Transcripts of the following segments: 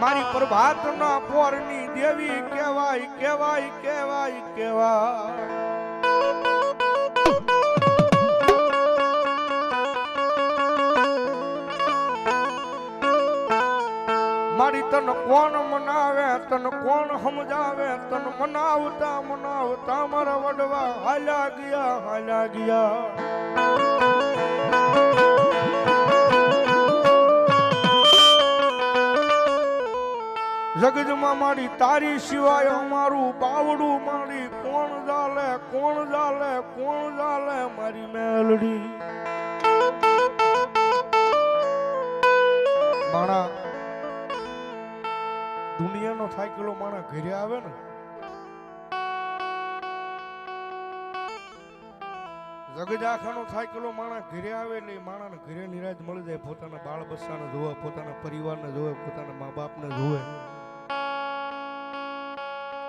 મારી પ્રભાતના પોરની દેવી કહેવાય કહેવાય કહેવાય કહેવાય. મારી તન કોણ મનાવે, તન કોણ સમજાવે, તન મનાવતા મનાવતા મારા વડવા હાલ્યા ગયા હાલ્યા ગયા. જગજમાં મારી તારી સિવાય અમારું બાવડું મારી કોણ જાલે કોણ જાલે કોણ જાલે મારી મેલડી. માણા, દુનિયાનો થાકેલો માણા ઘરે આવે ને? જગજાખાનો થાકેલો માણા ઘરે આવે એટલે માણાને ઘરે નિરાજ મળી જાય, પોતાના બાળ બચ્ચાને જોવે, પોતાના પરિવારને જોવે, પોતાના મા બાપને જોવે.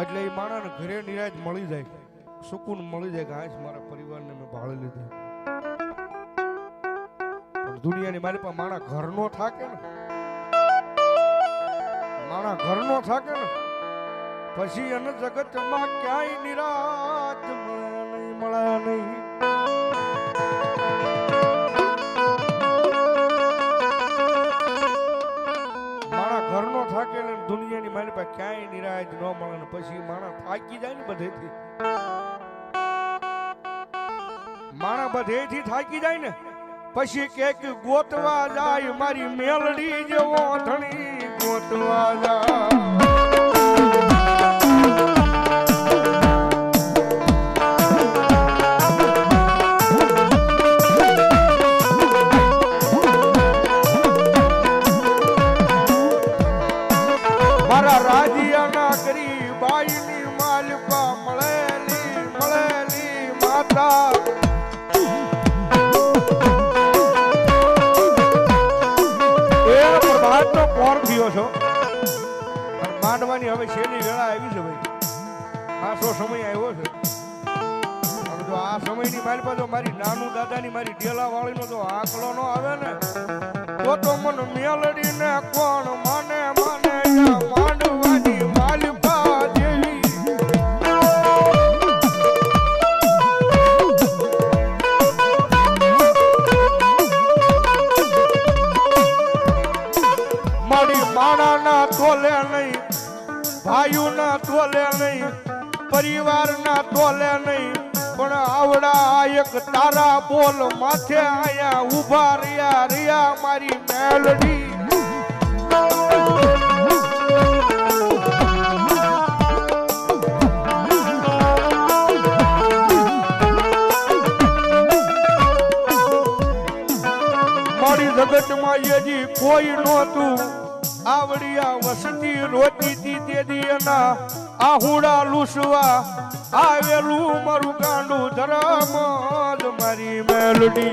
એટલે એ માણસ ઘરે નિરાજ મળી જાય. સુકૂન મળી જાય કે આજ મારા પરિવારને મેં ભાળી લીધી. દુનિયાની મારી પાસે માણા ઘરનો થાકે ને. માણા ઘરનો થાકે ને. પછી એને જગતમાં ક્યાંય નિરાજ મળે નહીં. મારી પાસે ક્યાંય નિરાજ ન મળે ને પછી માણા થાકી જાય ને બધેથી. માણા બધેથી થાકી જાય ને પછી કે, ગોતવા જાય મારી મેલડી જેવો ધણી, ગોતવા જાય છો? માંડવાની હવે છેલ્લી વેળા આવી છે ભાઈ? આસો સમય આવ્યો છે. જો આ સમયની મારી પાસે મારી નાનું દાદાની મારી ઢેલા વાળીનો જો આંકડો નો આવે ને. તો તો મન મેલડીને કોણ માને માને યા માથે આયા ઊભા રહ્યા રહ્યા મારી મેલડી. મારી જગતમાં યજી કોઈ નહોતું. આવડિયા વસતી રોતી તી તેદી એના આહુડા લૂસવા આવેલું મારું કાંડું ધરમ. મારી મેલોડી.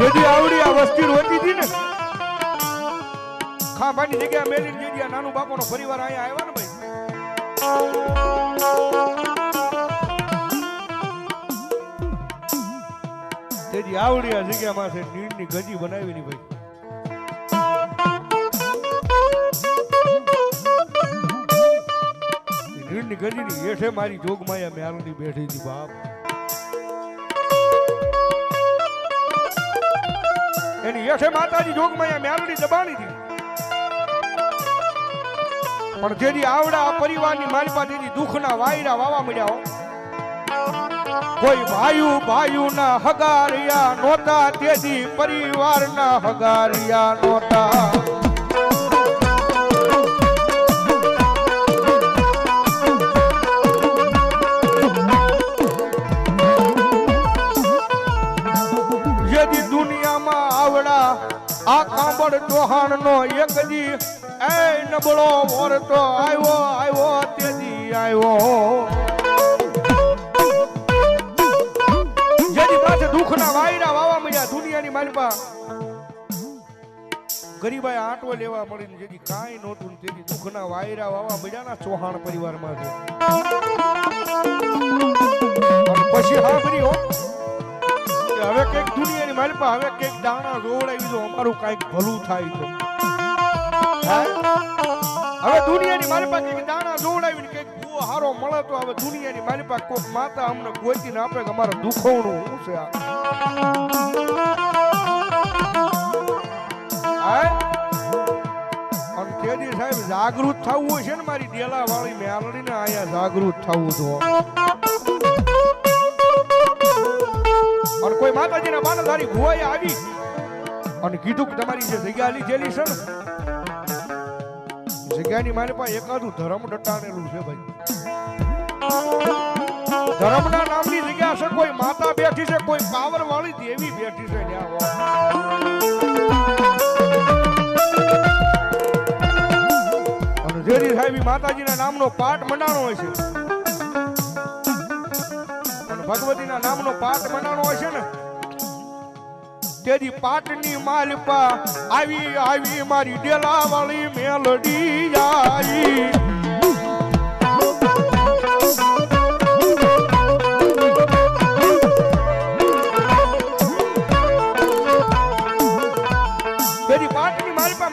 જેદી આવડી આ વસ્તી રોતી હતી ને, ખાંભાની જગ્યા મેલી જેદી આ નાનું બાપોનો પરિવાર અહીંયા આવ્યા ને ભાઈ. તેથી આવડી આ જગ્યામાં છે નીડની ગજી બનાવી ની ભાઈ. નીરની ગજીની હેઠે મારી જોગમાયા મેલની બેઠી હતી, બાપ. એની હેઠે માતાજી જોગમાયા મેલની દબાણી હતી. પણ જેથી આવડા આ પરિવારની મારી પાસેથી દુઃખના વાયરા વાવા મળ્યા કોઈ ભાઈયું ભાઈયું ના હગારિયા નોતા તેથી પરિવાર ના હગારિયા નોતા વરતો આવ્યો આવ્યો, તેજી આવ્યો. જેની પાસે દુઃખના વાયરા વાવા મળ્યા દુનિયાની માલપા ગરીબાઈ આંટો લેવા મળીને જેથી કાંઈ નહોતું તેથી દુઃખના વાયરા વાવા મળ્યા ના ચૌહાણ પરિવારમાં છે. પછી હા કરી હો હવે કંઈક દુનિયાની માલપા હવે કંઈક દાણા રોવડાવી દો, અમારું કંઈક ભલું થાય તો હે? હવે દુનિયાની મારી પાસે દાણા જોવડાવીને કંઈક ભૂવો હારો મળે તો હવે દુનિયાની મારી પાસે કોઈક માતા અમને ગોતીને આપે કે અમારે દુખવણું શું છે જાગૃત થવું હોય છે ને મારી ડેલા વાળી મેલડીને અહીંયા જાગૃત થવું તો અને કોઈ માતાજીના તારી ભુવાએ આવી અને કીધું કે તમારી જે જગ્યા લીધેલી છે ને જગ્યાની મારી પાસે એકાદું ધર્મ દટાણેલું છે ભાઈ. ધર્મના નામની જગ્યા છે, કોઈ માતા બેઠી છે, કોઈ પાવર વાળી દેવી બેઠી છે અને સાહેબી માતાજીના નામનો પાઠ મંડાણો હોય છે. ભગવતીના નામનો પાઠ મંડાણો હોય છે ને તેરી પાટની માલપા આવી આવી મારી ડેલાવાળી મેલડી આવી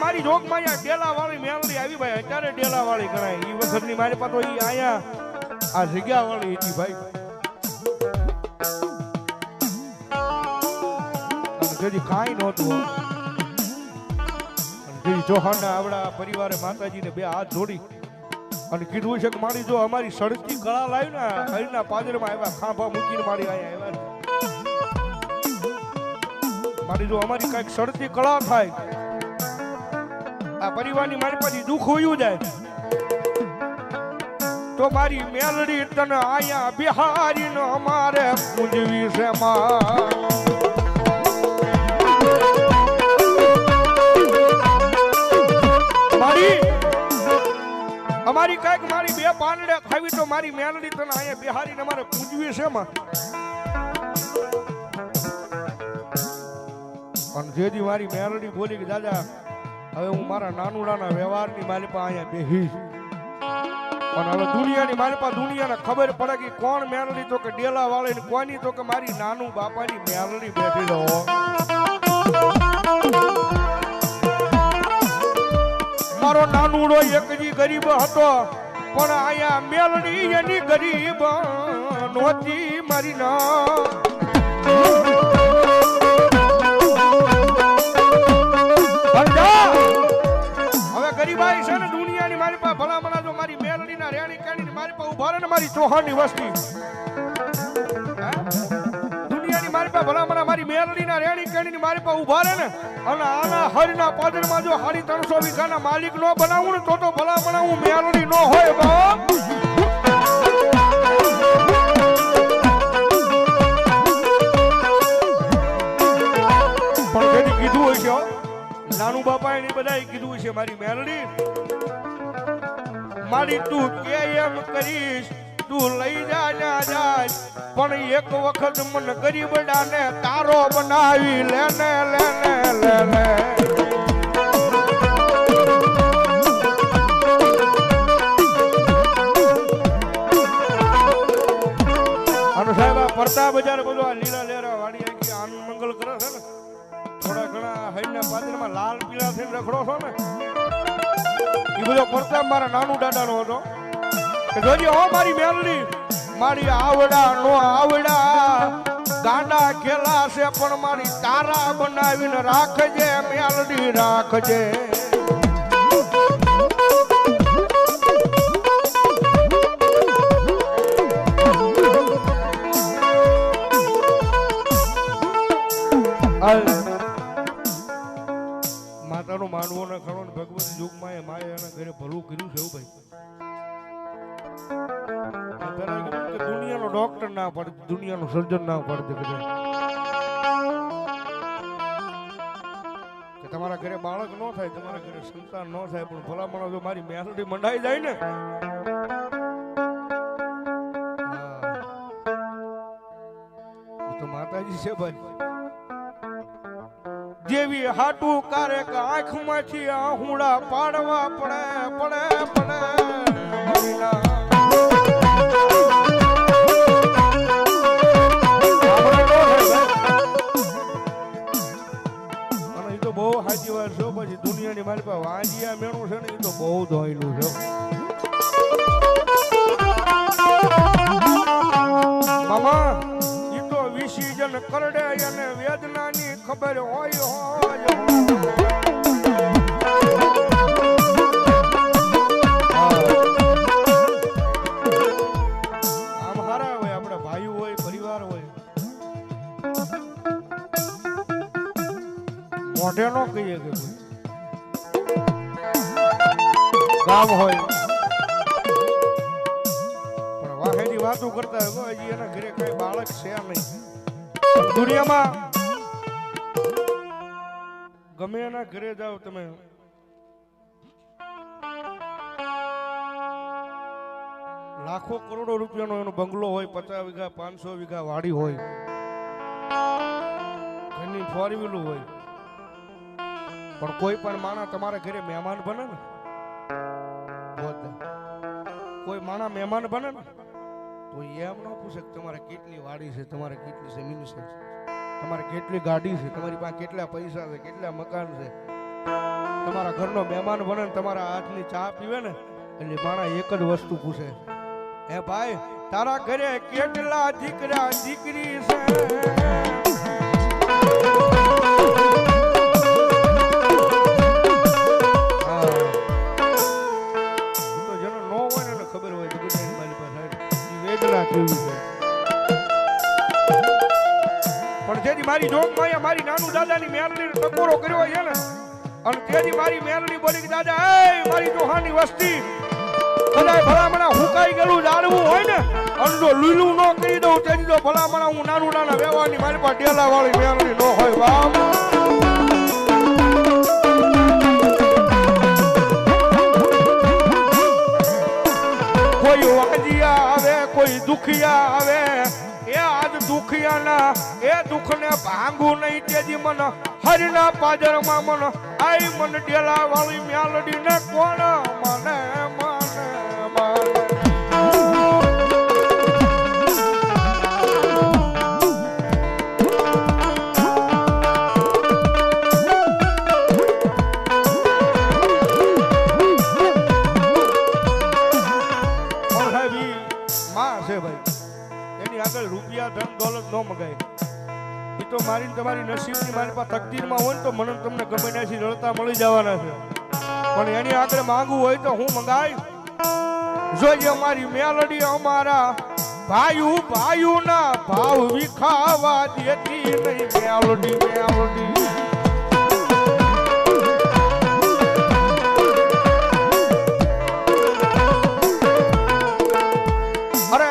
મારી જોગ માયા ડેલા વાળી મેલડી આવી ભાઈ. અત્યારે ડેલા વાળી ગણાય. એ વખતની મારી પાસે ઈ આ જગ્યા વાળી હતી ભાઈ. તેથી કાંઈ નહોતું તેથી ચૌહાણના આવડા પરિવારે માતાજીને બે હાથ જોડી અને કીધું છે કે મારી જો અમારી સડતી કળા લાવી ને હરીના પાદરમાં આવ્યા, ખાંભા મૂકીને મારી આવ્યા મારી જો અમારી કંઈક સડતી કળા થાય, આ પરિવારની મારી પાસે દુઃખ હોયું જાય. તો મારી મેલડી તને આયા બિહારી નો અમારે પૂજવી છે માં. અમારી કંઈક મારી બે પાંદડે ખાવી તો મારી મેલડી તને અહીંયા બિહારીને અમારે પૂજવી છે માં પણ જેથી મારી મેલડી બોલી કે, દાદા, હવે હું મારા નાનુડાના વ્યવહારની મારી પાસે અહીંયા બેહીશ પણ હવે દુનિયાની મારી પાસે દુનિયાને ખબર પડે કે કોણ મેલડી તો કે ડેલા વાળી કોની તો કે મારી નાનું બાપાની મેલડી બેઠી રહો મારો નાનુડો એકજી ગરીબ હતો, પણ આયા મેલડી એની ગરીબ નહોતી મારી ના. ગરીબાઈ છે ને દુનિયાની મારી પાસે ભલામણા, જો મારી મેલડી ના રેણી કેણી મારી પાસે ઊભા રહે ને મારી ચૌહાણની વસ્તી. ભલામણા મારી મેલડી ના રેણી કેણી મારી પાસે ઊભા રહે ને, અને આના હરના પાદરમાં જો સાડી ત્રણસો વીઘાના માલિક નો બનાવું ને, તો તો ભલામણા હું મેરડી નો હોય બાપ કીધું હોય છે. નાનું બાપા એની બધા કીધું છે, મારી મેરડી, મારી તું કે એમ કરીશ તું લઈ જા જાય પણ એક વખત મન ગરીબડાને તારો બનાવી લેને લેને લેને આ બજાર બધું લીલા લેરા વાડી આખી આનંદ છે ને. થોડા ઘણા હૈના પાદરમાં લાલ પીળા થઈને છો ને. એ બધો મારા નાનું દાદાનો હતો. જોજો હો મારી મેલડી, મારી આવડા, નો આવડા. ગાંડા ખેલા છે, પણ મારી તારા બનાવીને રાખજે, મેલડી, રાખજે. માતાનું માનવું ને ખરો ભગવાન યુગમાં એ માએ એના ઘરે ભલું કર્યું છે એવું ભાઈ. દુનિયાનો ડોક્ટર ના પડે, દુનિયાનો સર્જન ના પડે કે તમારા ઘરે બાળક ન થાય, તમારા ઘરે સંતાન ન થાય, પણ ભલામણો જો મારી મેલડી મંડાઈ જાય ને. તો માતાજી છે ભાઈ. જેવી હાટું કારેક આંખમાંથી આહુડા પાડવા પડે પડે પડે. ગમે એના ઘરે જાઓ તમે. લાખો કરોડો રૂપિયાનો એનો બંગલો હોય, પચાસ વીઘા, પાંચસો વીઘા વાડી હોય, ઘરની ફોર વ્હીલું હોય. પણ કોઈ પણ માણસ તમારા ઘરે મહેમાન બને ને? કોઈ માણસ મહેમાન બને ને? તો એમ ન પૂછે કે તમારે કેટલી વાડી છે, તમારે કેટલી જમીન છે. તમારે કેટલી ગાડી છે, તમારી પાસે કેટલા પૈસા છે, કેટલા મકાન છે? તમારા ઘરનો મહેમાન બને તમારા હાથની ચા પીવે ને, એટલે માણસ એક જ વસ્તુ પૂછે. હે ભાઈ, તારા ઘરે કેટલા દીકરા, દીકરી છે? ખબર હોય તો વેદના કેવી છે? જેથી મારી જોગ માયા, મારી નાનું દાદાની મેલડી ટકોરો કર્યો છે ને, અને તેથી મારી મેલડી બોલી કે, દાદા, એ મારી દોહાની વસ્તી કદાચ ભલામણા હુકાઈ ગયેલું જાળવું હોય ને, અને જો લીલું ન કરી દઉં, તેની જો ભલામણા હું નાનું નાના વ્યવહારની મારી પાસે ડેલા વાળી મેલડી ન હોય બાપ દુખિયાના એ દુઃખને ભાંગું નહીં તેજી મન. હરના પાદરમાં મન આઈ મન ડેલા વાળી મ્યાલડી ને કોણ મને? મારી તમારી નસીબની મારી પાસે તકદીરમાં હોય તો મને તમને ગમે ત્યાંથી રડતા મળી જવાના છે. પણ એની આગળ માંગવું હોય તો હું મંગાવી જોઈએ અમારી મેલડી અમારા ભાયુ ભાયુ ના ભાવ વિખાવા દેતી નહીં. મેલડી મેલડી. અરે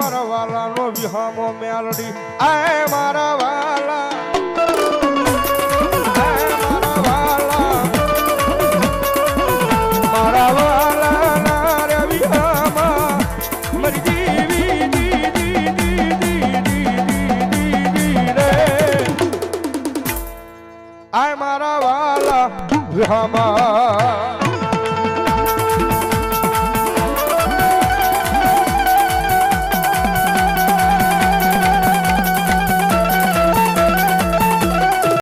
મારા વાલાનો વિહામો મેલડી. આય મારા